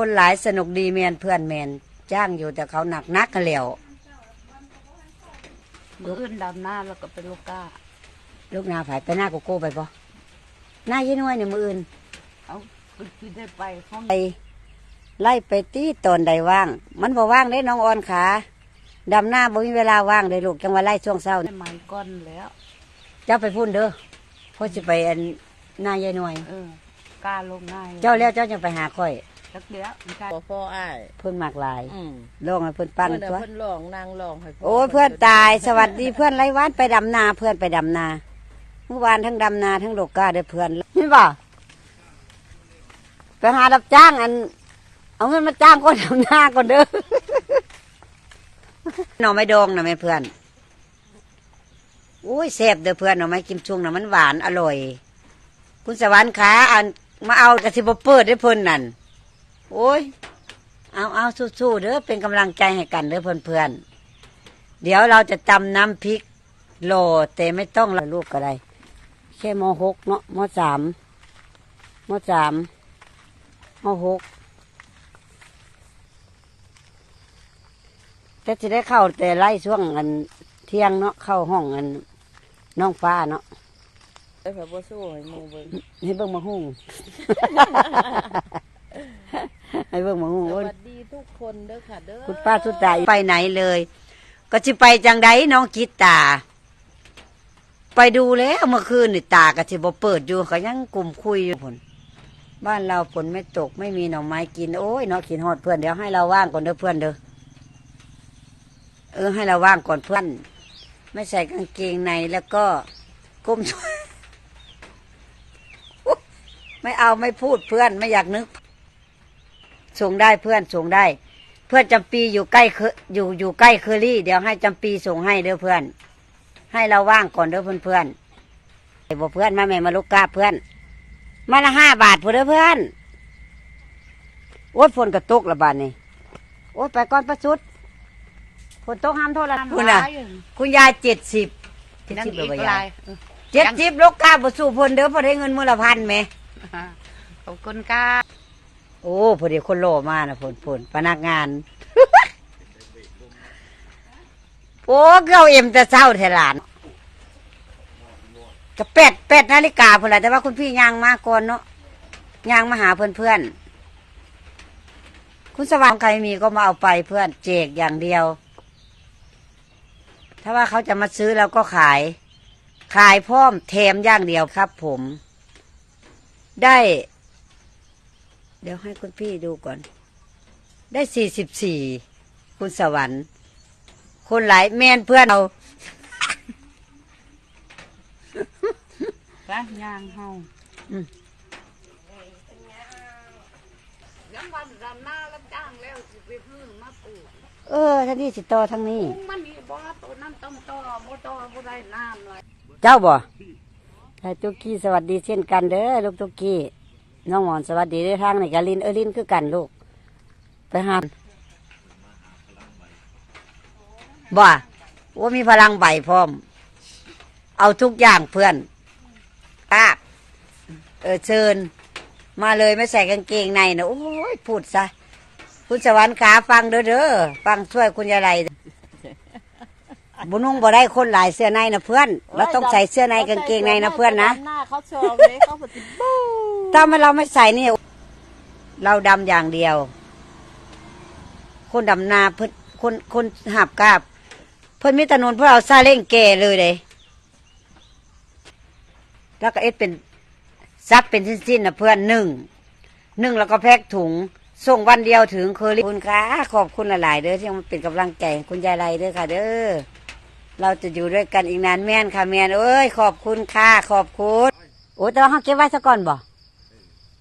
คนหลายสนุกดีแมนเพื่อนแมนจ้างอยู่แต่เขาหนักนักกันแล้วมืออื่นดำหน้าแล้วก็เป็นลูกก้า ลูกนาผายไปหน้าโกโก้ไปปะหน้ายี่น้อยเนี่ยมืออื่น เอาคือได้ไปห้องไปไล่ไปตีตอนใดว่าง มันบ่ว่างได้น้องออนขาดำหน้าบ่มีเวลาว่างเลยลูกจังว่าไล่ช่วงเช้าได้นี่ไม้ก้อนแล้ว เจ้าไปพูนเด้อเพราะสิไปอันหน้ายายน้อยเออกล้าลงง่ายเจ้าแล้วเจ้ายังไปหาค่อย จักเดียวไม่ใช่บ่พ่ออ้ายเพิ่นมากหลายอืมลงให้เพิ่นปั้นเมื่อน่ะตัว เพิ่นร้องนางร้องให้โอ้ยเพื่อนตายสวัสดีเพื่อนไรวานไปดำนาเพื่อนไปดำนาเมื่อวานทั้งดำนาทั้งโลกาเด้อเพื่อนนี่บ่ไปหารับจ้างอัน เอาเงินมาจ้างคนดำนาก่อนเด้อหน่อไม้ดองนะแม่เพื่อนอุ้ยแซ่บเด้อเพื่อนหน่อไม้กิมชุงน่ะมันหวานอร่อย คุณสวรรค์ขาอันมาเอากระสิบเปิดได้อเพิ่นนั่น โอ้ย เอาเอาสู้ๆเด้อเป็นกำลังใจให้กันเด้อเพื่อนๆ เดี๋ยวเราจะตำน้ำพริกโลแต่ไม่ต้องละลูกก็ได้แค่มหกเนาะมสามมสามมหกแต่จะได้เข้าแต่ไล่ช่วงอันเที่ยงเนาะเข้าห้องอันน้องฟ้าเนาะไอ้พระบ่สู้ให้หมู่เบิ่งให้เบิ่งมาหุ่ง ให้เบิ่งมาหุ่งสโอ้ยวัสดีทุกคนเด้อค่ะเด้อคุณป้าสุดใจไปไหนเลย ก็จะไปจังไดน้องจิตตา ไปดูแล้วเมื่อคืนนี่ตาก็จะบ่เปิดอยู่ก็ยังกลุ่มคุยอยู่ผลบ้านเราฝนไม่ตกไม่มีหน่อไม้กินโอ้ยเนาะกินฮอดเพื่อนเดี๋ยวให้เราว่างก่อนเด้อเพื่อนเด้อเออให้เราว่างก่อนเพื่อน ไม่ใส่กางเกงในแล้วก็ก้ม ไม่เอาไม่พูดเพื่อนไม่อยากนึก ส่งได้เพื่อนส่งได้ เพื่อนจำปีอยู่ใกล้เคอยู่อยู่ใกล้เคอรี่ เดี๋ยวให้จำปีส่งให้เด้อเพื่อน ให้เราว่างก่อนเด้อเพื่อนเพื่อนๆไอ้บอกเพื่อนมาแม่มาลูกกาเพื่อน มาละห้าบาทพอเด้อเพื่อนโอ้ยฝนกระตกละบาทนี่โอ้ยไปก่อนประสุดฝนตกห้ามโทษละคุณน่ะ คุณยายเจ็ดสิบเจ็ดนั่งสิบอีกเลยลายายเจ็ดสิบลูกกาบ่สู้เพนเด้อพอได้เงินมือละพันไหมขอบคุณก้า โอ้พอดีคนโลมานะฝนฝนพนักงาน โอ้เกาเอ็มแต่เศร้าเทลานก็แปดแปดนาฬิกาพอละแต่ว่าคุณพี่ยางมาก่อนเนาะยางมาหาเพื่อนเพื่อนคุณสว่างใครมีก็มาเอาไปเพื่อนเจกอย่างเดียว ถ้าว่าเขาจะมาซื้อเราก็ขาย ขายพร้อมแถมอย่างเดียวครับผม ได้ เดี๋ยวให้คุณพี่ดูก่อน ได้สี่สิบสี่คุณสวรรค์ คนหลายแมนเพื่อนเราไปย่างเฮาอืมยังวันดำหน้ารับจ้างแล้วสิไปพึ่งมาปลูกเออทั้งนี้สิต่อทั้งนี้ มันนี่บ่ตัวนั้นต้องต่อบ่ต่อบ่ได้น้ำเลยเจ้าบ่ไอ้ตุกกี้สวัสดีเช่นกันเด้อลูกตุกกี้ น้องหมอนสวัสดีด้อทางนี่กาลินเออลินคือกันลูก ไปหาบ่ว่ามีพลังใบพร้อม เอาทุกอย่างเพื่อนป้าบเออเชิญ มาเลยไม่ใส่กางเกงในนะโอ้ยพูดซะ คุณสวรรค์ขาฟังเด้อเด้อฟังช่วยคุณยายไร บุนุ่งบ่ได้คนหลายเสื้อในนะเพื่อน เราต้องใส่เสื้อในกางเกงในนะเพื่อนนะหน้าเขาชอบเลยเขาปฏิบูถ้าไม่เราไม่ใส่นี่เราดำอย่างเดียว คนดำนาเพิ่นคนคนหับกาบ เพิ่นมีถนนเพื่อเอาซาเล้งแก่เลยเลยแล้วก็เอ็ดเป็นซับเป็นสิ้นๆนะเพื่อนหนึ่งหนึ่งแล้วก็แพ็กถุงส่งวันเดียวถึงเคอรี่คุณค่ะขอบคุณหลาย ๆ เด้อที่มาเป็นกำลังใจให้คุณยายไรเด้อค่ะ เด้อ เราจะอยู่ด้วยกันอีกนานแม่นค่ะแม่นเอ้ยขอบคุณค่ะขอบคุณโอ้แต่ว่าเขาเก็บไว้ซะก่อนบ่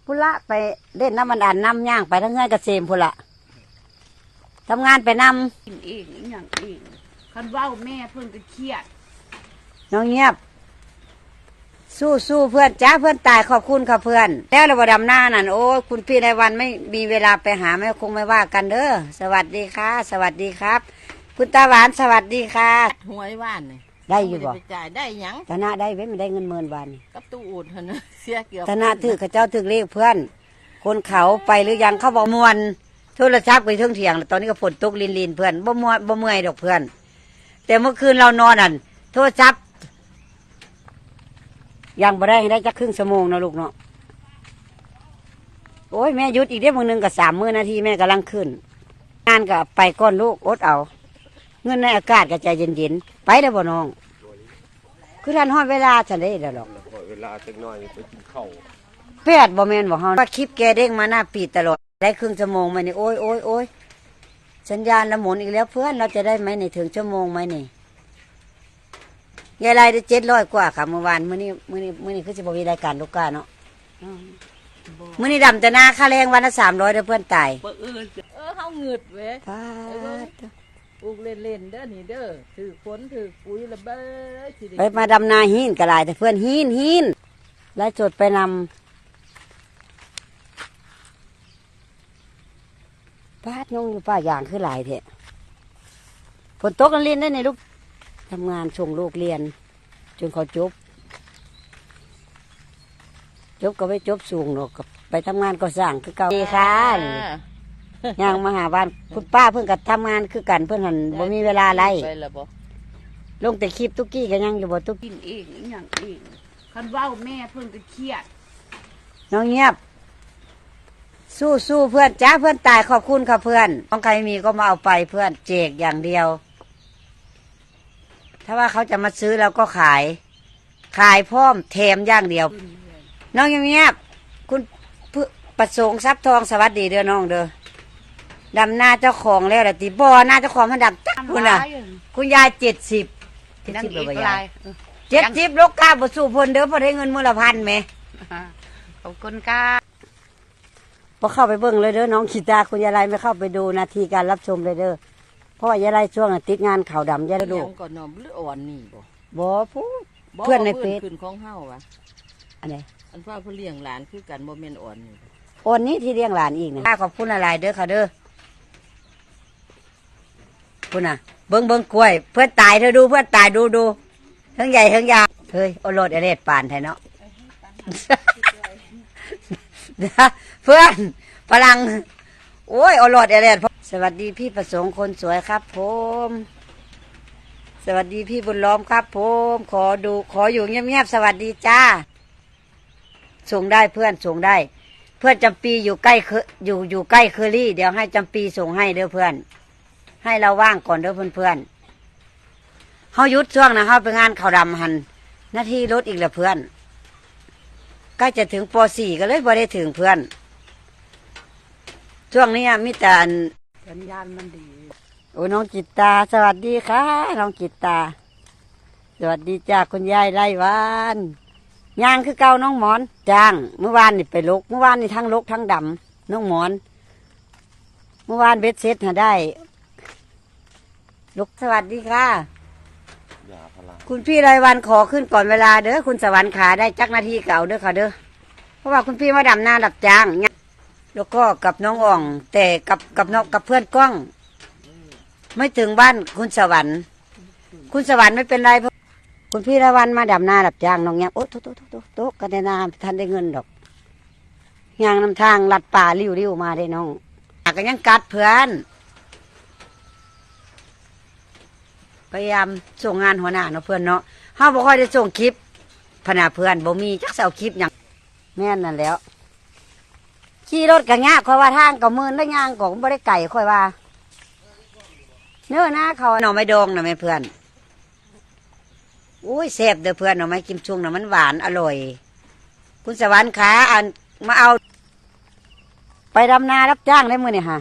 พุละไปเล่นน้ำมันอ่านน้ำย่างไปทั้งเงื่อนกเกษมพุละทำงานไปนกินเองอีหยังเองคันเว้าแม่เพิ่นก็เครียดำน้องเงียบ สู้สู้เพื่อนจ้าเพื่อนตายขอบคุณค่ะเพื่อน แล้วเราบดำหน้านั่นโอ้ยคุณพี่ในวันไม่มีเวลาไปหาไม่คงไม่ว่ากันเด้อสวัสดีค่ะ สวัสดีครับ คุณตาหวานสวัสดีค่ะ หวยว่านนี่ได้อยู่บ่ไปจ่ายได้หยังธนาได้เว้ยไม่ได้เงินหมื่นบาทนี่กับตู้อูดเท่านั้นเสียเกี่ยวธนาถือข้าเจ้าถือเลขเพื่อน คนเขาไปหรือยังเขาบอกมวนโทรศัพท์ไปเทิงเถียงแล้วตอนนี้ก็ฝนตกลินลินๆเพื่อนบ่มวนบ่เมื่อยดอกเพื่อน แต่เมื่อคืนเรานอนอะโทรศัพท์ยังบ่ได้ให้ได้จักครึ่งชั่วโมงนะลูกเนาะโอ้ยแม่หยุดอีกเด้มือหนึงกับสามมือนาทีแม่กำลังขึ้น งานก็ไปก้อนลูกอดเอา เงินในอากาศก็ใจเย็นๆไปได้อบ่น้อง คือท่านฮอดเวลาฉันได้แล้วหรอกแล้วก็เวลาจักหน่อยไปกินข้าวแพทย์บ่แม่นบ่เฮาว่าคลิปแกเด้งมาหน้าปีดตลอดได้ครึ่งชั่วโมงไหมนี่โอ้ยโอ้ยโอ้ยสัญญาณละหมุนอีกแล้วเพื่อนเราจะได้ไหมนี่ถึงชั่วโมงไหมนี่ยายไรได้เจ็ดร้อยกว่าค่ะเมื่อวานมื้อนี้มื้อนี้มื้อนี้คือสิบ่มีรายการลูกกาเนาะมื้อนี้ดำแต่หน้าค่าแรงวันละสามร้อยเด้อเพื่อนตายเออเฮาเงืดเว้ย ป๊าดปลูกเล่นๆเด้อนี่เด้อถือฝนถือปุ๋ยระเบ้อสิไปมาดำนาหินก็หลายแต่เพื่อนหินหินไล่จดไปนำป้าดยงอยู่ป้าอย่างคือหลายเถอะฝนตกกันเรียนได้ในลูกทำงานส่งลูกเรียน จนเขาจบ จบก็ไปจบสูงหรอกก็ไปทำงานก็สร้างคือเก่าดีค่ะ ย่างมาหาบ้านคุณป้าเพิ่งกับทำงานคือกันเพื่อนหันบ่มีเวลาไรไปและบ่ลงแต่คลิปตุกกี้กันยังอยู่บ่ตุกกินเองอหย่างเองคันเว้าแม่เพิ่นก็เครียดน้องเงียบ สู้สู้เพื่อนจ้าเพื่อนตายขอบคุณค่ะเพื่อนของใครมีก็มาเอาไปเพื่อนเจกอย่างเดียว ถ้าว่าเขาจะมาซื้อเราก็ขาย ขายพร้อมแถมอย่างเดียว น้องเงียบๆคุณผู้ประสงค์ทรัพย์ทองสวัสดีเด้อน้องเด้อ ดำหน้าเจ้าของแล้วละติบ่อหน้าเจ้าของมันดำจักคุณน่ะ คุณยายเจ็ดสิบเจ็ดนั่งสิบอีกเลยหยาลายยเจ็ดสิบลูกกาบสู่พลเด้อพอได้เงินมือละพันไหมขอบคุณค่ะพอเข้าไปเบิ่งเลยเด้อน้องขีตาคุณยายไรไม่เข้าไปดูนาทีการรับชมเลยเด้อเพราะว่ายายไรช่วงน่ะติดงานข่าวดำยายไรดูยังก่อนนอมหรืออ่อนนี่บ่บ่พูดบ่เพื่อนในเฟซขึ้นของเฮาวะอันไหนอันว่าเพิ่นเลี้ยงหลานคือกันบ่แม่นอ่อนนี่โอนนี้ที่เลี้ยงหลานอีกนะขอบคุณอะไรเด้อค่ะเด้อ คุณน่ะเบิ่งเบิ่งกล้วย เพื่อนตายเธอดูเพื่อนตายดูดูทั้งใหญ่ทั้งยาวเฮ้ยโอรสอเรศปานไทยเนาะ เพื่อนพลัง โอ้ยโอรสอเรศสวัสดีพี่ประสงค์คนสวยครับ ผม สวัสดีพี่บุญล้อมครับ ผม ขอดูขออยู่เงียบๆสวัสดีจ้า ส่งได้เพื่อนส่งได้ เพื่อนจำปีอยู่ใกล้เคอยู่อยู่ใกล้เคอรี่ เดี๋ยวให้จำปีส่งให้เด้อเพื่อน ให้เราว่างก่อนเด้อเพื่อนเพื่อนๆเขาหยุดช่วงนะเขาไปงานเขาวดำหันหน้าที่รถอีกแล้วเพื่อนใกล้จะถึงปสี่ก็เลยบ่ได้ถึงเพื่อน ช่วงนี้มีแต่อันสัญญาณมันดี โอ้น้องจิตตา สวัสดีค่ะ น้องจิตตา สวัสดีจ้าคุณยายไร่วานย่างคือเก่าน้องหมอน จ้างเมื่อวานนี่ไปลก เมื่อวานนี่ทั้งลกทั้งดำน้องหมอน เมื่อวานเบ็ดเซ็ตหาได้ ลกสวัสดีค่ะ ยาพาราคุณพี่รายวันขอขึ้นก่อนเวลาเด้อคุณสวรรค์ขาได้จักนาทีเก่าเด้อค่ะเด้อเพราะว่าคุณพี่มาดำหน้าดับจ้างเนี่ยแล้วก็กับน้องอ่อง แต่กับกับน้องกับเพื่อนกล้อง ไม่ถึงบ้านคุณสวรรค์ คุณสวรรค์ไม่เป็นไรเพราะคุณพี่รายวันมาดำหน้าดับจ้างน้องเนี่ยโอ้โตโตโตโตโตกันได้นาทันได้เงินดอกยางนำทางลัดป่าริ้วริ้วมาได้น้องหากันยังกัดเพื่อน พยายามส่งงานหัวหน้าเนาะเพื่อนเนาะเฮาบ่ค่อยได้ส่งคลิปพนาเพื่อนบ่มีจักเสาคลิปหยังแม่นนั่นแล้ว ขี่รถก็ยากค่อยว่าทางก็มืนแล้วย่างก็บ่ได้ไก่ค่อยว่า เนื้อหนะเขาหน่อไม้ดองน่ะแม่เพื่อนอุ้ยแซ่บเด้อเพื่อนหน่อไม้กิมชุงน่ะมันหวานอร่อย คุณสวรรค์ขาอันมาเอา ไปดำนารับจ้างได้มื้อนี่ฮะ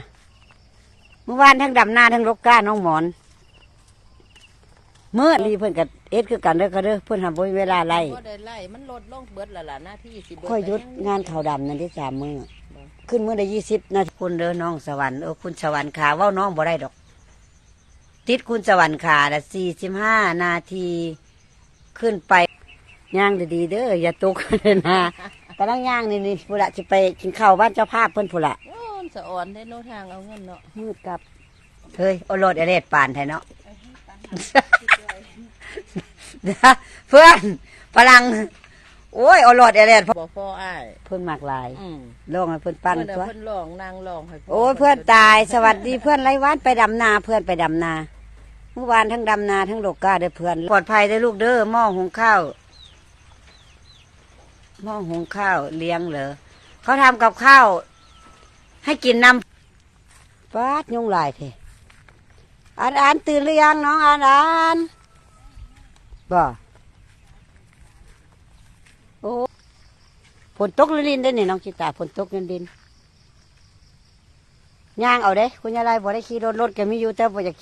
เมื่อวานทั้งดำนาทั้งรกก้าน้องหมอน เมื่อรีเพื่อนกับเอ็ดคือกันเด้อค่ะเด้อเพื่อนทำบ่มีเวลาไล่บ่ได้ไล่มันลดลงเบิดและล่ะหน้าที่สิเบิดค่อยหยุดงานเขาวดำนั่นที่สามมือขึ้นมือได้ยี่สิบนาทีคุณเด้อน้องสวรรค์เออคุณสวรรค์ขาเว่าน้องบ่ได้ดอก ติดคุณสวรรค์ขาละสี่สิบห้านาทีขึ้นไปย่างดีๆเด้ออย่าตกเลยนะกำลังย่างนี่นี่พุละจะไปกินข้าวบ้านเจ้าภาพเพิ่นพุละโอ้ยสะอ่อนได้โนทางเอาเงินเนาะมืดกับเฮ้ยโอโรดอเรศปานไทยเนาะ เพื่อนพลัง โอ้ยเอาหลอดแอร์แลนด์บ่พออ้ายเพิ่นมากหลายอืมลองให้เพิ่นปั้นเพิ่นตัวเอาเพิ่นลองนางลองให้โอ้ยเพื่อนตาย สวัสดีเพื่อนไรวันไปดำนาเพื่อนไปดำนาเมื่อวานทั้งดำนาทั้งโลกกาเด้อเพื่อนปลอดภัยได้อลูกเด้อหม้อหุงข้าวหม้อหุงข้าวเลี้ยงเหรอเขาทำกับข้าว ให้กินน้ำป้าดยุงลายเทอ่านอ่านตื่นหรือยังน้องอ่านอ่าน บ่โอ้ฝนตกลินได้เนี่น้องจิตาฝนตกลินดินย่างเอาเด้ คุณยายไรบ่ได้ขี่รถรถก็มีอยู่แต่บ่อยาก